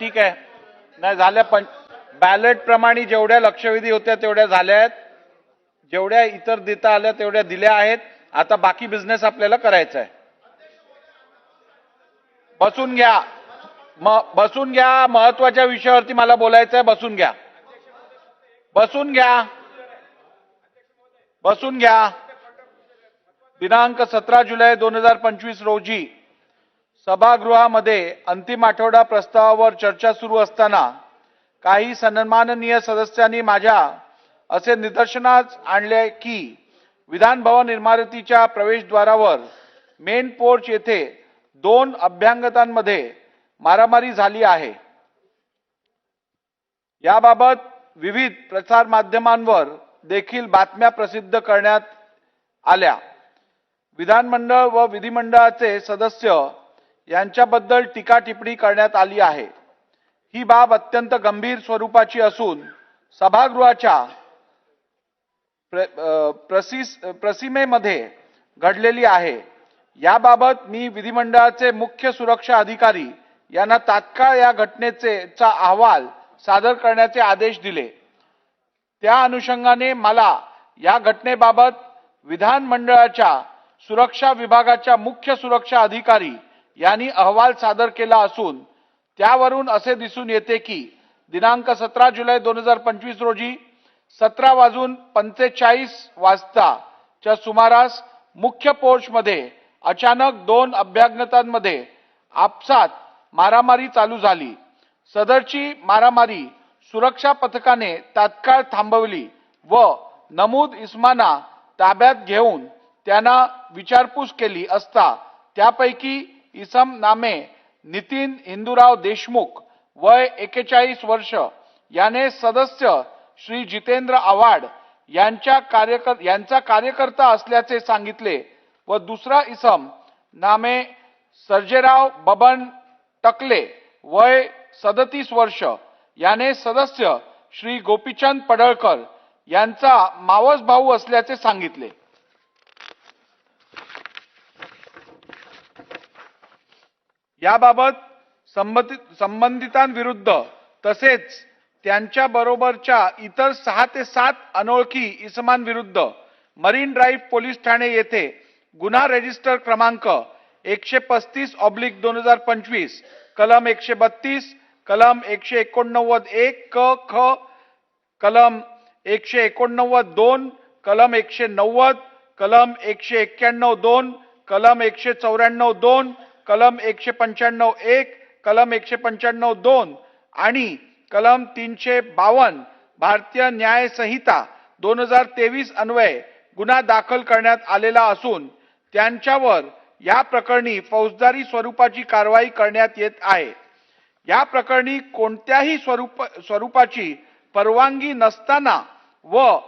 ठीक आहे. नाही झाल्या पण बॅलेट प्रमाणे जेवढ्या लक्षवेधी होत्या तेवढ्या झाल्या आहेत. जेवढ्या इतर देता आल्या तेवढ्या दिल्या आहेत. आता बाकी बिझनेस आपल्याला करायचा आहे. बसून घ्या. म बसून घ्या. महत्त्वाच्या विषयावरती मला बोलायचं आहे बसून घ्या. बसून घ्या. बसून घ्या. दिनांक सतरा जुलै दोन हजार पंचवीस रोजी सभागृहामध्ये अंतिम आठवडा प्रस्तावावर चर्चा सुरू असताना काही सन्माननीय सदस्यांनी माझ्या असे निदर्शनास आणले की विधान भवन इमारतीच्या प्रवेशद्वारावर मेन पोर्च येथे दोन अभ्यांगतांमध्ये मारामारी झाली आहे. याबाबत विविध प्रसार माध्यमांवर देखील बातम्या प्रसिद्ध करण्यात आल्या. विधानमंडळ व विधिमंडळाचे सदस्य यांच्याबद्दल टीका टिप्पणी करण्यात आली आहे. ही बाब अत्यंत गंभीर स्वरूपाची असून सभागृहाच्या प्र- प्रसिस घडलेली आहे. याबाबत मी विधिमंडळाचे मुख्य सुरक्षा अधिकारी यांना तात्काळ या घटनेचे चा अहवाल सादर करण्याचे आदेश दिले. त्या अनुषंगाने मला या घटनेबाबत विधानमंडळाच्या सुरक्षा विभागाच्या मुख्य सुरक्षा अधिकारी यांनी अहवाल सादर केला असून त्यावरून असे दिसून येते की दिनांक सतरा जुलै दोन हजार पंचवीस रोजी सतरा वाजून पंचेचाळीस वाजताच्या सुमारास मुख्य पोर्चमध्ये अचानक दोन अभ्यागतांमध्ये आपसात मारामारी चालू झाली. सदरची मारामारी सुरक्षा पथकाने तात्काळ थांबवली व नमूद इस्माना ताब्यात घेऊन त्यांना विचारपूस केली असता त्यापैकी इसम नामे नितीन हिंदूराव देशमुख वय एकेचाळीस वर्ष. याने सदस्य श्री जितेंद्र आव्हाड यांच्या कार्यकर यांचा कार्यकर्ता असल्याचे सांगितले व दुसरा इसम नामे सर्जेराव बबन टकले वय सदतीस वर्ष. याने सदस्य श्री गोपीचंद पडळकर यांचा मावस भाऊ असल्याचे सांगितले. याबाबत संबंधित संबंधितांविरुद्ध तसेच त्यांच्या बरोबरच्या इतर सहा ते सात अनोळखी इसमांविरुद्ध मरीन ड्राईव्ह पोलीस ठाणे येथे गुन्हा रजिस्टर क्रमांक एकशे पस्तीस ऑब्लिक दोन हजार पंचवीस कलम एकशे बत्तीस कलम एकशे एकोणनव्वद एक क ख कलम एकशे एकोणनव्वद दोन कलम एकशे नव्वद कलम एकशे एक्क्याण्णव दोन कलम एकशे चौऱ्याण्णव दोन कलम एकशे पंच्याण्णव एक कलम एकशे पंच्याण्णव दोन आणि कलम तीनशे बावन्न भारतीय न्याय संहिता दोन हजार तेवीस अन्वये गुन्हा दाखल करण्यात आलेला असून त्यांच्यावर या प्रकरणी फौजदारी स्वरूपाची कारवाई करण्यात येत आहे. या प्रकरणी कोणत्याही स्वरूप स्वरूपाची परवानगी नसताना व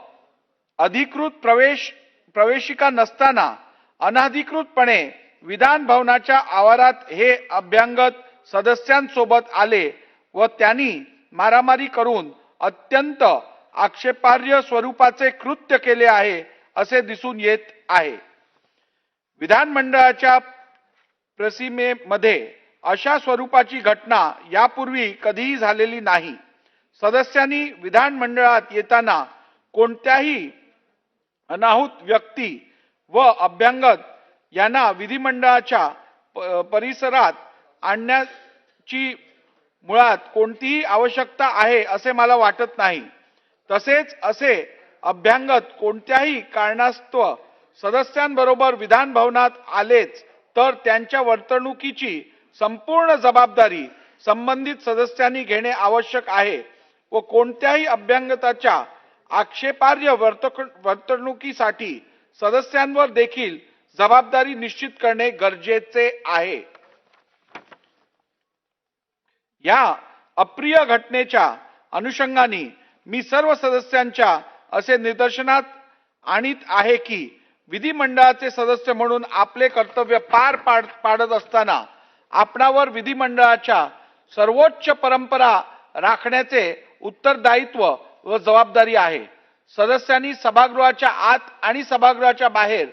अधिकृत प्रवेश प्रवेशिका नसताना अनाधिकृतपणे विधान भवनाच्या आवारात हे अभ्यंगत सदस्यांसोबत आले व त्यांनी मारामारी करून अत्यंत आक्षेपार्ह स्वरूपाचे कृत्य केले आहे असे दिसून येत आहे. विधानमंडळाच्या प्रसिमेमध्ये अशा स्वरूपाची घटना यापूर्वी कधीही झालेली नाही. सदस्यांनी विधानमंडळात येताना कोणत्याही अनाहूत व्यक्ती व अभ्यंगत यांना विधिमंडळाच्या प- परिसरात आणण्याची मुळात कोणतीही आवश्यकता आहे असे मला वाटत नाही. तसेच असे अभ्यांगत कोणत्याही कारणास्तव सदस्यांबरोबर विधान भवनात आलेच तर त्यांच्या वर्तणुकीची संपूर्ण जबाबदारी संबंधित सदस्यांनी घेणे आवश्यक आहे व कोणत्याही अभ्यंगताच्या आक्षेपार्ह वर्तक वर्तणुकीसाठी सदस्यांवर देखील जबाबदारी निश्चित करणे गरजेचे आहे. या अप्रिय घटनेच्या अनुषंगाने मी सर्व सदस्यांच्या असे निदर्शनात आणीत आहे की विधिमंडळाचे सदस्य म्हणून आपले कर्तव्य पार पाड पाडत असताना आपणावर विधिमंडळाच्या सर्वोच्च परंपरा राखण्याचे उत्तरदायित्व व जबाबदारी आहे. सदस्यांनी सभागृहाच्या आत आणि सभागृहाच्या बाहेर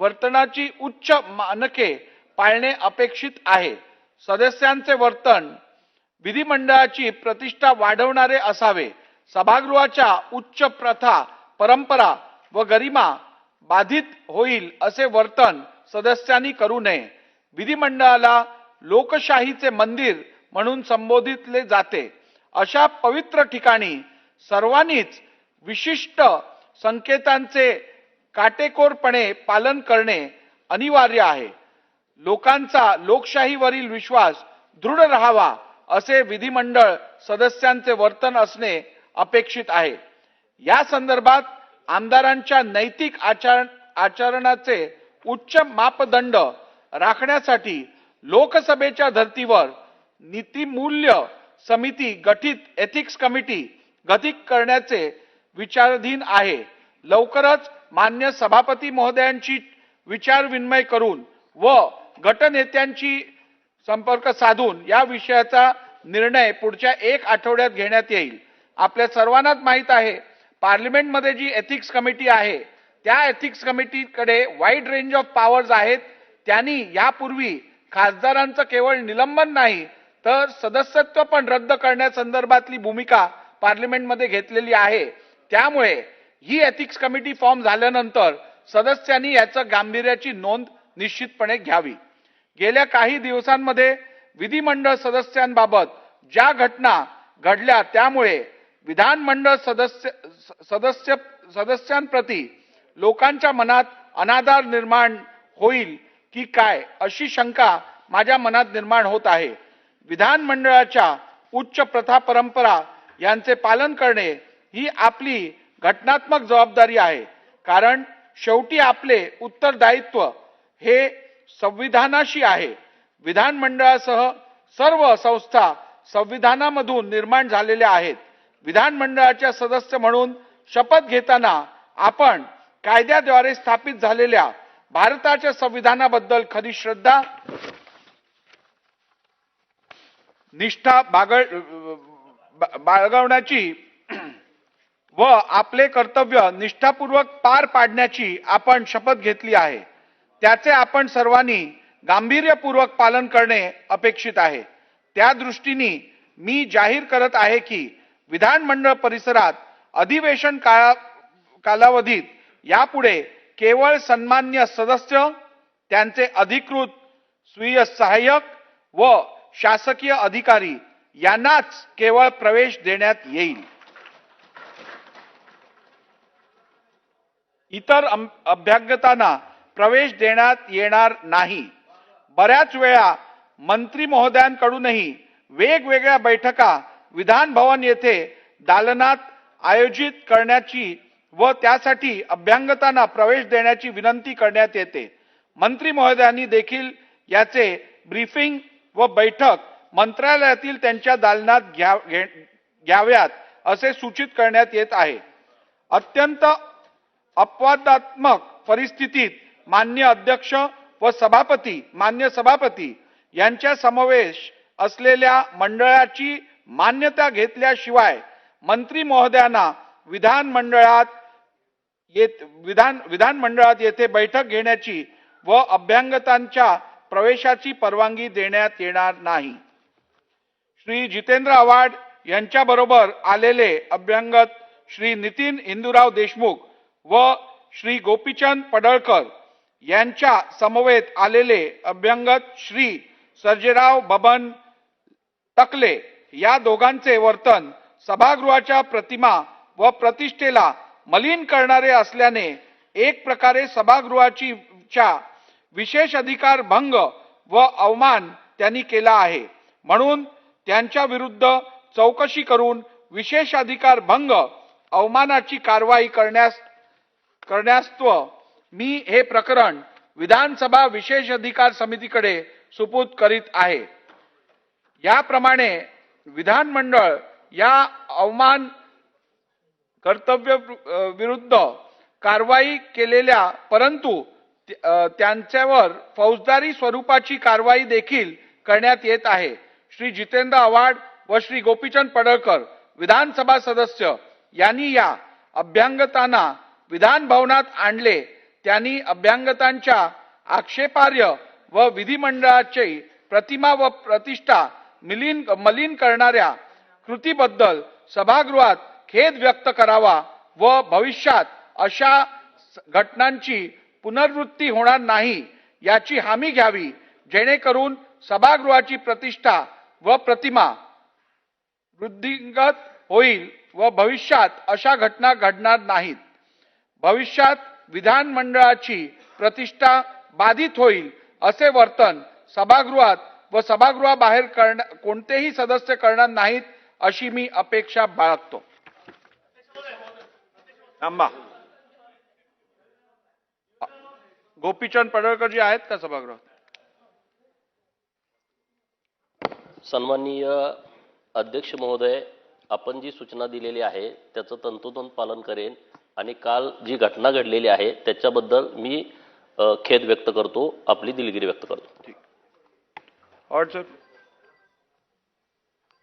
वर्तनाची उच्च मानके पाळणे अपेक्षित आहे. सदस्यांचे वर्तन विधिमंडळाची प्रतिष्ठा वाढवणारे असावे. सभागृहाच्या उच्च प्रथा परंपरा व गरिमा बाधित होईल असे वर्तन सदस्यांनी करू नये. विधिमंडळाला लोकशाहीचे मंदिर म्हणून संबोधितले जाते. अशा पवित्र ठिकाणी सर्वांनीच विशिष्ट संकेतांचे काटेकोरपणे पालन करणे अनिवार्य आहे. लोकांचा लोकशाहीवरील विश्वास दृढ राहावा असे विधिमंडळ सदस्यांचे वर्तन असणे अपेक्षित आहे. या संदर्भात आमदारांच्या नैतिक आचरण आचरणाचे उच्च मापदंड राखण्यासाठी लोकसभेच्या धर्तीवर नीतिमूल्य समिती गठीत एथिक्स कमिटी गठीत करण्याचे विचाराधीन आहे. लवकरच मान्य सभापती महोदयांची विचार विनिमय करून व गटनेत्यांची संपर्क साधून या विषयाचा निर्णय पुढच्या एक आठवड्यात घेण्यात येईल. आपल्या सर्वांनाच माहीत आहे पार्लिमेंटमध्ये जी एथिक्स कमिटी आहे त्या एथिक्स कमिटीकडे वाईड रेंज ऑफ पॉवर्स आहेत. त्यांनी यापूर्वी खासदारांचं केवळ निलंबन नाही तर सदस्यत्व पण रद्द करण्यासंदर्भातली भूमिका पार्लिमेंटमध्ये घेतलेली आहे. त्यामुळे ही एथिक्स कमिटी फॉर्म झाल्यानंतर सदस्यांनी याचं गांभीर्याची नोंद निश्चितपणे घ्यावी. गेल्या काही दिवसांमध्ये विधिमंडळ सदस्यांबाबत ज्या घटना घडल्या त्यामुळे विधानमंडळ सदस्य सदस्य सदस्यांप्रती लोकांच्या मनात अनादार निर्माण होईल की काय अशी शंका माझ्या मनात निर्माण होत आहे. विधानमंडळाच्या उच्च प्रथा परंपरा यांचे पालन करणे ही आपली घटनात्मक जबाबदारी आहे. कारण शेवटी आपले उत्तरदायित्व हे संविधानाशी आहे. विधानमंडळासह सर्व संस्था संविधानामधून निर्माण झालेल्या आहेत. विधानमंडळाच्या सदस्य म्हणून शपथ घेताना आपण कायद्याद्वारे स्थापित झालेल्या भारताच्या संविधानाबद्दल खरी श्रद्धा निष्ठा बागळ बा- बाळगवण्याची व आपले कर्तव्य निष्ठापूर्वक पार पाडण्याची आपण शपथ घेतली आहे. त्याचे आपण सर्वांनी गांभीर्यपूर्वक पालन करणे अपेक्षित आहे. त्या दृष्टीने मी जाहीर करत आहे की विधानमंडळ परिसरात अधिवेशन काळा कालावधीत यापुढे केवळ सन्मान्य सदस्य त्यांचे अधिकृत स्वीय सहाय्यक व शासकीय अधिकारी यांनाच केवळ प्रवेश देण्यात येईल. इतर अभ्यागतांना प्रवेश देण्यात येणार नाही. बऱ्याच वेळा मंत्री महोदयांकडूनही वेगवेगळ्या बैठका विधान भवन येथे दालनात आयोजित करण्याची व त्यासाठी अभ्यांगतांना प्रवेश देण्याची विनंती करण्यात येते. मंत्री महोदयांनी देखील याचे ब्रीफिंग व बैठक मंत्रालयातील त्यांच्या दालनात घ्या घे- घ्याव्यात असे सूचित करण्यात येत आहे. अत्यंत अपवादात्मक परिस्थितीत मान्य अध्यक्ष व सभापती मान्य सभापती यांच्या समावेश असलेल्या मंडळाची मान्यता घेतल्याशिवाय मंत्री महोदयांना विधान मंडळात येत विधान विधानमंडळात येथे बैठक घेण्याची व अभ्यंगतांच्या प्रवेशाची परवानगी देण्यात येणार नाही. श्री जितेंद्र आव्हाड यांच्याबरोबर आलेले अभ्यंगत श्री नितीन इंदुराव देशमुख व श्री गोपीचंद पडळकर यांच्या समवेत आलेले अभ्यंगत श्री सर्जेराव बबन टकले या दोघांचे वर्तन सभागृहाच्या प्रतिमा व प्रतिष्ठेला मलिन करणारे असल्याने एक प्रकारे सभागृहाची च्या विशेष अधिकार भंग व अवमान त्यांनी केला आहे. म्हणून त्यांच्या विरुद्ध चौकशी करून विशेष अधिकार भंग अवमानाची कारवाई करण्यास करण्यास्तव. मी हे प्रकरण विधानसभा विशेष अधिकार समितीकडे सुपूत करीत आहे. याप्रमाणे विधानमंडळ या अवमान कर्तव्य विरुद्ध कारवाई केलेल्या परंतु त्यांच्यावर फौजदारी स्वरूपाची कारवाई देखील करण्यात येत आहे. श्री जितेंद्र आव्हाड व श्री गोपीचंद पडळकर विधानसभा सदस्य यांनी या अभ्यांगतांना विधान भवनात आणले त्यांनी अभ्यांगतांच्या आक्षेपार्ह व विधिमंडळाची प्रतिमा व प्रतिष्ठा मिलीन मलिन करणाऱ्या कृतीबद्दल सभागृहात खेद व्यक्त करावा व भविष्यात अशा घटनांची पुनरावृत्ती होणार नाही याची हमी घ्यावी जेणेकरून सभागृहाची प्रतिष्ठा व प्रतिमा वृद्धिंगत होईल व भविष्यात अशा घटना घडणार नाहीत. भविष्यात विधानमंडळाची प्रतिष्ठा बाधित होईल असे वर्तन सभागृहात व सभागृहाबाहेर करण्या कोणतेही सदस्य करणार नाहीत अशी मी अपेक्षा बाळगतो. थांबा. गोपीचंद पडळकर जी आहेत का सभागृहात? सन्माननीय अध्यक्ष महोदय आपण जी सूचना दिलेली आहे त्याचं तंतोतंत पालन करेन. आणि काल जी घटना घडलेली आहे त्याच्याबद्दल मी खेद व्यक्त करतो आपली दिलगिरी व्यक्त करतो. सर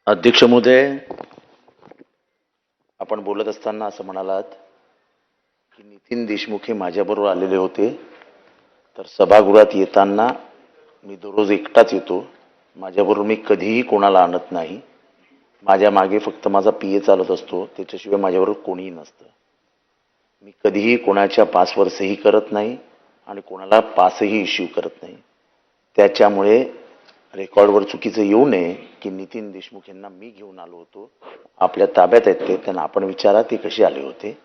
अध्यक्ष महोदय आपण बोलत असताना असं म्हणालात की नितीन देशमुख हे माझ्याबरोबर आलेले होते. तर सभागृहात येताना मी दररोज एकटाच येतो. माझ्याबरोबर मी कधीही कोणाला आणत नाही. माझ्या मागे फक्त माझा पी ए चालत असतो. त्याच्याशिवाय माझ्याबरोबर कोणीही नसतं. मी कधीही कोणाच्या पासवर सही करत नाही आणि कोणाला पासही इश्यू करत नाही. त्याच्यामुळे रेकॉर्डवर चुकीचं येऊ नये की नितीन देशमुख यांना मी घेऊन आलो होतो. आपल्या ताब्यात आहेत ते त्यांना आपण विचारा ते कसे आले होते.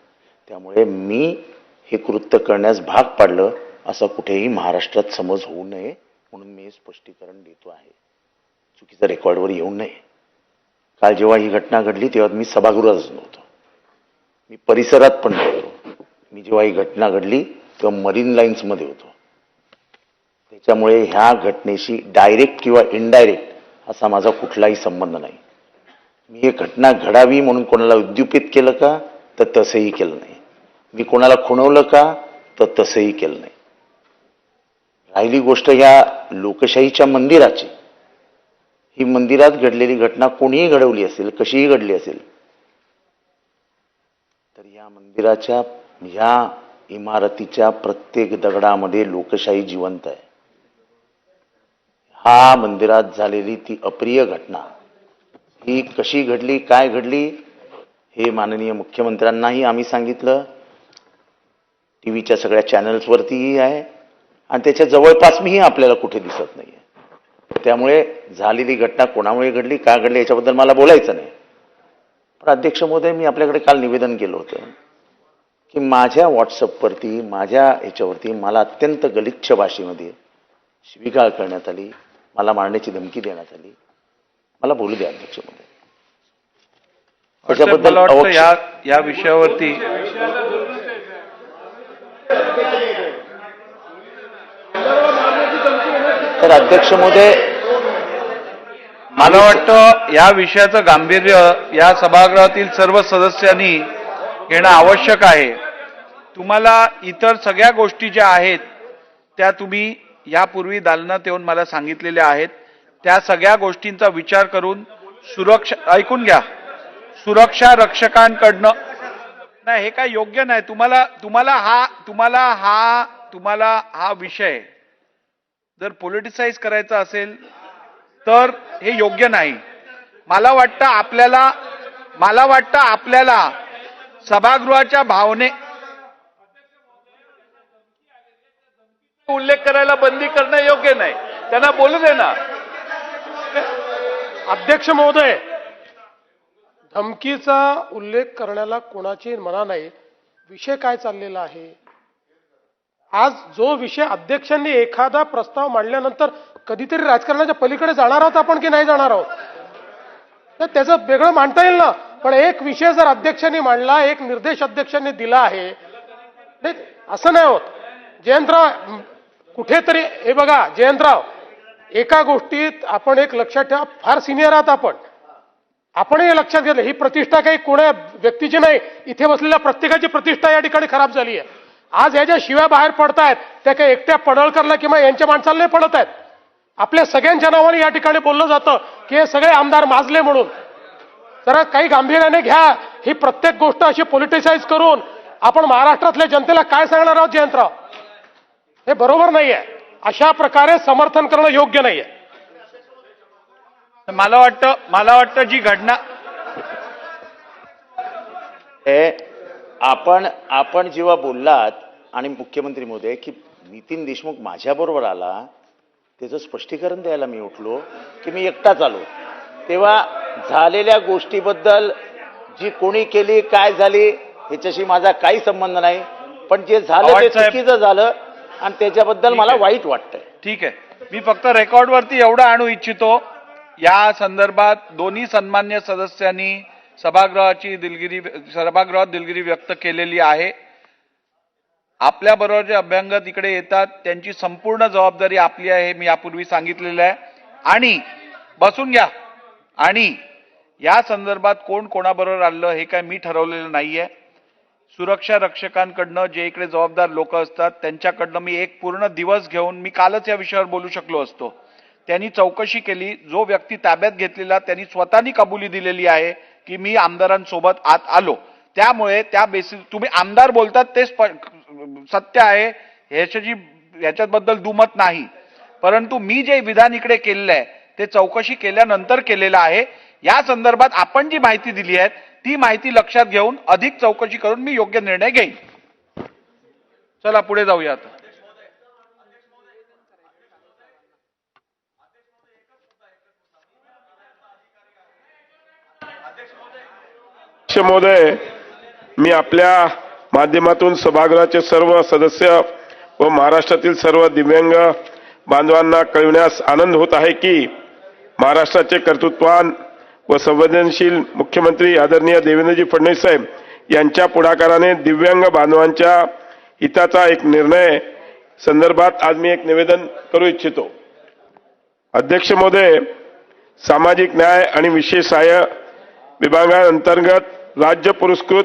त्यामुळे मी हे कृत्य करण्यास भाग पाडलं असं कुठेही महाराष्ट्रात समज होऊ नये म्हणून मी स्पष्टीकरण देतो आहे. चुकीचं रेकॉर्डवर येऊ नये. काल जेव्हा ही घटना घडली तेव्हा मी सभागृहातच नव्हतो. मी परिसरात पण नव्हतो. मी जेव्हा ही घटना घडली तेव्हा मरीन लाईन्समध्ये होतो. त्याच्यामुळे ह्या घटनेशी डायरेक्ट किंवा इनडायरेक्ट असा माझा कुठलाही संबंध नाही. मी ही घटना घडावी म्हणून कोणाला उद्युपित केलं का तर तसंही केलं नाही. मी कोणाला खुणवलं का तर तसंही केलं नाही. राहिली गोष्ट ह्या लोकशाहीच्या मंदिराची. ही मंदिरात घडलेली घटना कोणीही घडवली असेल कशीही घडली असेल मंदिराच्या ह्या इमारतीच्या प्रत्येक दगडामध्ये लोकशाही जिवंत आहे. हा मंदिरात झालेली ती अप्रिय घटना ही कशी घडली काय घडली हे माननीय मुख्यमंत्र्यांनाही आम्ही सांगितलं. टी व्हीच्या सगळ्या चॅनल्सवरतीही आहे आणि त्याच्या जवळपास मीही आपल्याला कुठे दिसत नाही त्यामुळे झालेली घटना कोणामुळे घडली का घडली याच्याबद्दल मला बोलायचं नाही. पण अध्यक्ष महोदय मी आपल्याकडे काल निवेदन केलं होतं की माझ्या व्हॉट्सअपवरती माझ्या ह्याच्यावरती मला अत्यंत गलिच्छ भाषेमध्ये शिवीगाळ करण्यात आली मला मारण्याची धमकी देण्यात आली. मला बोलू द्या अध्यक्ष महोदय. या या विषयावरती तर अध्यक्ष महोदय मला वाटतं या विषयाचं गांभीर्य या सभागृहातील सर्व सदस्यांनी घेणं आवश्यक आहे. तुम्हाला इतर सगळ्या गोष्टी ज्या आहेत त्या तुम्ही यापूर्वी दालनात येऊन मला सांगितलेल्या आहेत. त्या सगळ्या गोष्टींचा विचार करून सुरक्षा ऐकून घ्या. सुरक्षा रक्षकांकडनं नाही हे काय योग्य नाही. तुम्हाला तुम्हाला हा तुम्हाला हा तुम्हाला हा विषय जर पॉलिटिसाइज करायचा असेल तर हे योग्य नाही. मला वाटतं आपल्याला मला वाटतं आपल्याला सभागृहाच्या भावने उल्लेख करायला बंदी करणं योग्य नाही. त्यांना बोलू दे ना. अध्यक्ष महोदय धमकीचा उल्लेख करण्याला कोणाची मना नाही. विषय काय चाललेला आहे? आज जो विषय अध्यक्षांनी एखादा प्रस्ताव मांडल्यानंतर कधीतरी राजकारणाच्या पलीकडे जाणार आहोत आपण की नाही जाणार आहोत? तर त्याचं वेगळं मांडता येईल ना. पण एक विषय जर अध्यक्षांनी मांडला एक निर्देश अध्यक्षांनी दिला आहे नाही असं नाही होत. जयंतराव कुठेतरी हे बघा जयंतराव एका गोष्टीत आपण एक लक्षात ठेवा फार सिनियर आहात आपण. आपण हे लक्षात घेतलं. ही प्रतिष्ठा काही कोण्या व्यक्तीची नाही. इथे बसलेल्या प्रत्येकाची प्रतिष्ठा या ठिकाणी खराब झाली आहे. आज ह्या ज्या शिव्या बाहेर पडतायत. त्या काही एकट्या पडळकरला किंवा यांच्या माणसाला नाही पडत आहेत. आपल्या सगळ्यांच्या नावाने या ठिकाणी बोललं जातं की हे सगळे आमदार माजले म्हणून. जरा काही गांभीर्याने घ्या. ही प्रत्येक गोष्ट अशी पॉलिटिसाइज करून आपण महाराष्ट्रातल्या जनतेला काय सांगणार आहोत जयंतराव? हे बरोबर नाहीये. अशा प्रकारे समर्थन करणं योग्य नाहीये. मला वाटतं मला वाटतं जी घटना हे आपण आपण जेव्हा बोललात आणि मुख्यमंत्री महोदय की नितीन देशमुख माझ्याबरोबर आला त्याचं स्पष्टीकरण द्यायला मी उठलो की मी एकटाच आलो. तेव्हा झालेल्या गोष्टीबद्दल जी कोणी केली काय झाली ह्याच्याशी माझा काही संबंध नाही. पण जे झालं ते. चुकीचं झालं आणि त्याच्याबद्दल मला. वाईट वाटतंय. ठीक आहे. मी फक्त रेकॉर्डवरती एवढं आणू इच्छितो या संदर्भात दोन्ही सन्मान्य सदस्यांनी सभागृहाची दिलगिरी सभागृहात दिलगिरी व्यक्त केलेली आहे. आपल्या बरोबर जे अभ्यंगत इकडे येतात त्यांची संपूर्ण जबाबदारी आपली आहे मी यापूर्वी सांगितलेलं आहे. आणि बसून घ्या. आणि या संदर्भात कोण कोणाबरोबर आलं हे काय मी ठरवलेलं नाहीये. सुरक्षा रक्षकांकडनं जे इकडे जबाबदार लोक असतात त्यांच्याकडनं मी एक पूर्ण दिवस घेऊन मी कालच या विषयावर बोलू शकलो असतो. त्यांनी चौकशी केली जो व्यक्ती ताब्यात घेतलेला त्यांनी स्वतःनी कबुली दिलेली आहे की मी आमदारांसोबत आत आलो. त्यामुळे त्या बेसिस तुम्ही आमदार बोलतात ते सत्य आहे. ह्याच्याची ह्याच्याबद्दल दुमत नाही. परंतु मी जे विधान इकडे केलेलं आहे ते चौकशी केल्यानंतर केलेलं आहे. या संदर्भात आपण जी माहिती दिली आहे ती माहिती लक्षात घेऊन अधिक चौकशी करून मी योग्य निर्णय घेईन. चला पुढे जाऊया आता. अध्यक्ष महोदय मी आपल्या माध्यमातून सभागृहाचे सर्व सदस्य व महाराष्ट्रातील सर्व दिव्यांग बांधवांना कळविण्यास आनंद होत आहे की महाराष्ट्राचे कर्तृत्वान व संवेदनशील मुख्यमंत्री आदरणीय देवेंद्रजी फडणवीस साहेब यांच्या पुढाकाराने दिव्यांग बांधवांच्या हिताचा एक निर्णय संदर्भात आज मी एक निवेदन करू इच्छितो. अध्यक्ष महोदय सामाजिक न्याय आणि विशेष सहाय्य विभागांतर्गत राज्य पुरस्कृत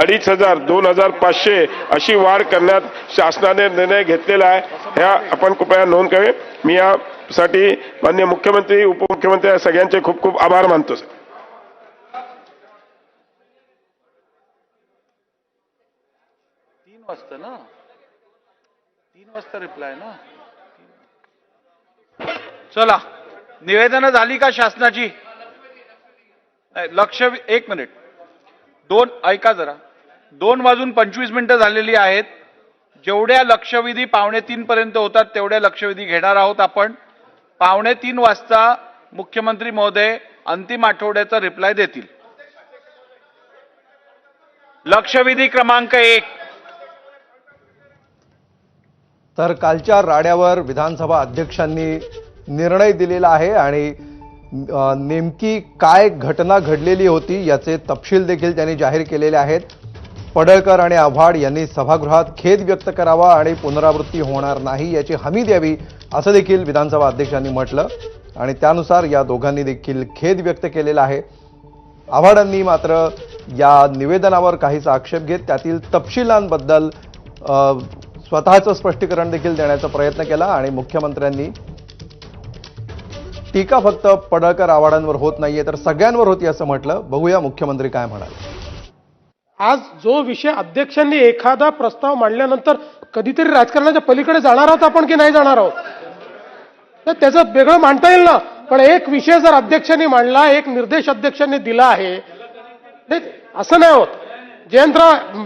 अडीच हजार दोन हजार पाचशे अशी वाढ करण्यात शासनाने निर्णय घेतलेला आहे. ह्या आपण कृपया नोंद करावी मी यासाठी माननीय मुख्यमंत्री उपमुख्यमंत्री या सगळ्यांचे खूप खूप आभार मानतो सर. तीन वाजता ना? तीन वाजता रिप्लाय ना? चला. निवेदनं झाली का शासनाची? लक्ष एक मिनिट. दोन ऐका जरा. दोन वाजून पंचवीस मिनिटं झालेली आहेत. जेवढ्या लक्षवेधी पावणे तीनपर्यंत होतात तेवढ्या लक्षवेधी घेणार आहोत आपण. पावणे तीन वाजता मुख्यमंत्री महोदय अंतिम आठवड्याचा रिप्लाय देतील. लक्षवेधी क्रमांक एक. तर कालच्या राड्यावर विधानसभा अध्यक्षांनी निर्णय दिलेला आहे आणि नेमकी काय घटना घडलेली होती याचे तपशील देखील त्यांनी जाहीर केलेले आहेत. पडळकर आणि आव्हाड यांनी सभागृहात खेद व्यक्त करावा आणि पुनरावृत्ती होणार नाही याची हमी द्यावी असं देखील विधानसभा अध्यक्षांनी म्हटलं. आणि त्यानुसार या दोघांनी देखील खेद व्यक्त केलेला आहे. आव्हाडांनी मात्र या निवेदनावर काहीसा आक्षेप घेत त्यातील तपशिलांबद्दल स्वतःचं स्पष्टीकरण देखील देण्याचा प्रयत्न केला आणि मुख्यमंत्र्यांनी टीका फक्त पडळकर आव्हाडांवर होत नाहीये तर सगळ्यांवर होती असं म्हटलं. बघूया मुख्यमंत्री काय म्हणाले. आज जो विषय अध्यक्षांनी एखादा प्रस्ताव मांडल्यानंतर कधीतरी राजकारणाच्या पलीकडे जाणार आहोत आपण की नाही जाणार आहोत? तर त्याचं वेगळं मांडता येईल ना. पण एक विषय जर अध्यक्षांनी मांडला एक निर्देश अध्यक्षांनी दिला आहे नाही, असं नाही होत. जयंतराव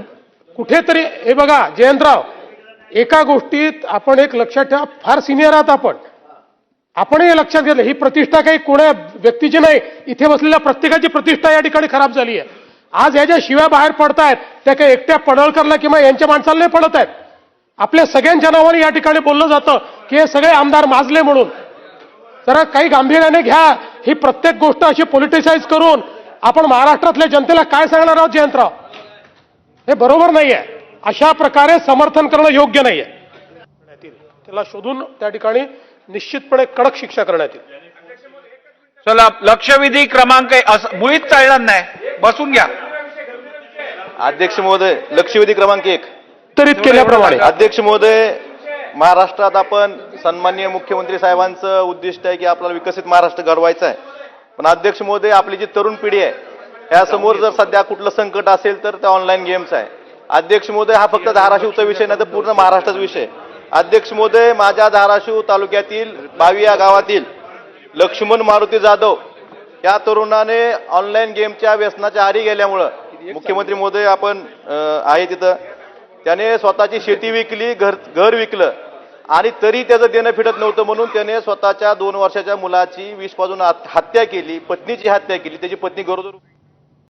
कुठेतरी हे बघा जयंतराव एका गोष्टीत आपण एक लक्षात ठेवा फार सिनियर आहात आपण. आपणही हे लक्षात घेतलं ही प्रतिष्ठा काही कोणा व्यक्तीची नाही. इथे बसलेल्या प्रत्येकाची प्रतिष्ठा या ठिकाणी खराब झाली आहे. आज या ज्या शिव्या बाहेर पडतायत त्या काही एकट्या पडळकरला किंवा यांच्या माणसाला नाही पडत आहेत आपल्या सगळ्यांच्या नावाने या ठिकाणी बोललं जातं की हे सगळे आमदार माजले म्हणून. जरा काही गांभीर्याने घ्या. ही प्रत्येक गोष्ट अशी पॉलिटिसाइज करून आपण महाराष्ट्रातल्या जनतेला काय सांगणार आहोत जयंतराव? हे बरोबर नाहीये. अशा प्रकारे समर्थन करणं योग्य नाहीये. त्याला शोधून त्या ठिकाणी निश्चितपणे कडक शिक्षा करण्यात येईल. चला लक्षवेधी क्रमांक मुळीच चालणार नाही. बसून घ्या. अध्यक्ष महोदय लक्षवेधी क्रमांक एक. वितरित केल्याप्रमाणे. अध्यक्ष महोदय महाराष्ट्रात आपण सन्माननीय मुख्यमंत्री साहेबांचं उद्दिष्ट आहे की आपल्याला विकसित महाराष्ट्र घडवायचा आहे. पण अध्यक्ष महोदय आपली जी तरुण पिढी आहे यासमोर जर सध्या कुठलं संकट असेल तर ते ऑनलाईन गेम्स आहे. अध्यक्ष महोदय हा फक्त धाराशिवचा विषय नाही तर पूर्ण महाराष्ट्राचा विषय. अध्यक्ष महोदय माझ्या धाराशिव तालुक्यातील बावी या गावातील लक्ष्मण मारुती जाधव या तरुणाने ऑनलाईन गेमच्या व्यसनाच्या आहारी गेल्यामुळं मुख्यमंत्री महोदय आपण आहे तिथं. त्याने स्वतःची शेती विकली घर घर विकलं. आणि तरी त्याचं देणं फिटत नव्हतं म्हणून त्याने स्वतःच्या दोन वर्षाच्या मुलाची वीस पाजून हत्या केली पत्नीची हत्या केली. त्याची पत्नी गरोदर